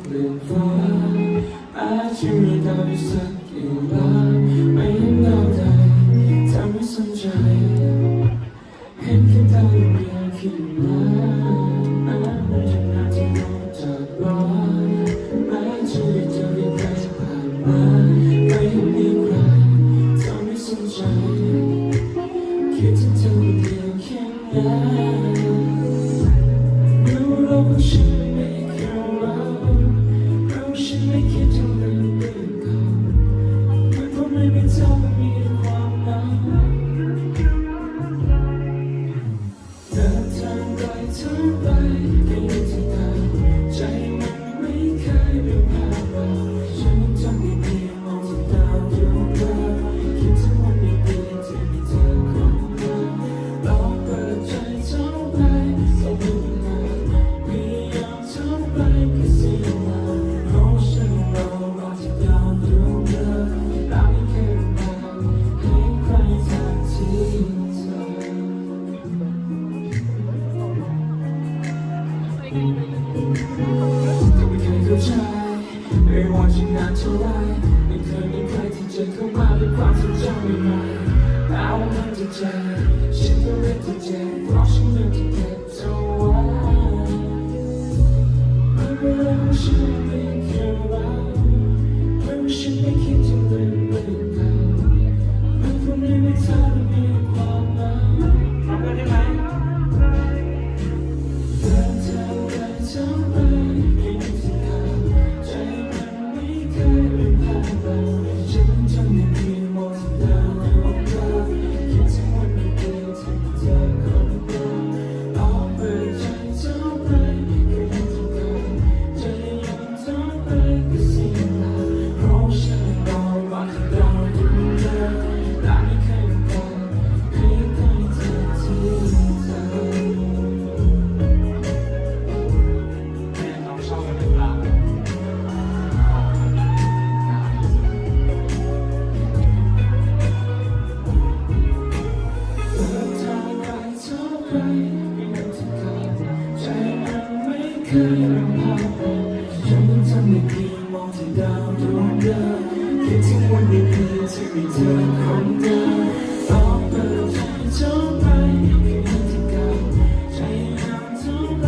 เปลี่ยนฟ้าอาจจะมีดาวสักกี่ล้านไม่เห็นดาวใดทำให้สนใจเห็นแค่ดาวดวงเดียวขึ้นมาอาจไม่ใช่หน้าที่มองจากร้อนแม้ชีวิตจะมีใครผ่านมาไม่เห็นมีใครทำให้สนใจคิดถึงเธอคนเดียวแค่นั้น เไม่เคยเข้าใจไม่ว่าจะนานเท่าไรไม่เคยมีใครที่จะเข้ามาด้วยความสนใจใหม่ๆแต่ว่ามันจะเจ็บฉันก็เรียกที่เจ็บเพราะฉันเลือกที่เก็บเธอไว้ไม่เป็นไรเพราะฉัน อยังพักฉันยังจำไม่เคยมองที่ดาวดวงเดิมคิดถึงวันนี้คืนที่มีเธอคนเดิมตออเติมใจจนไปคืนที่เก่าใจห่างเท่าไร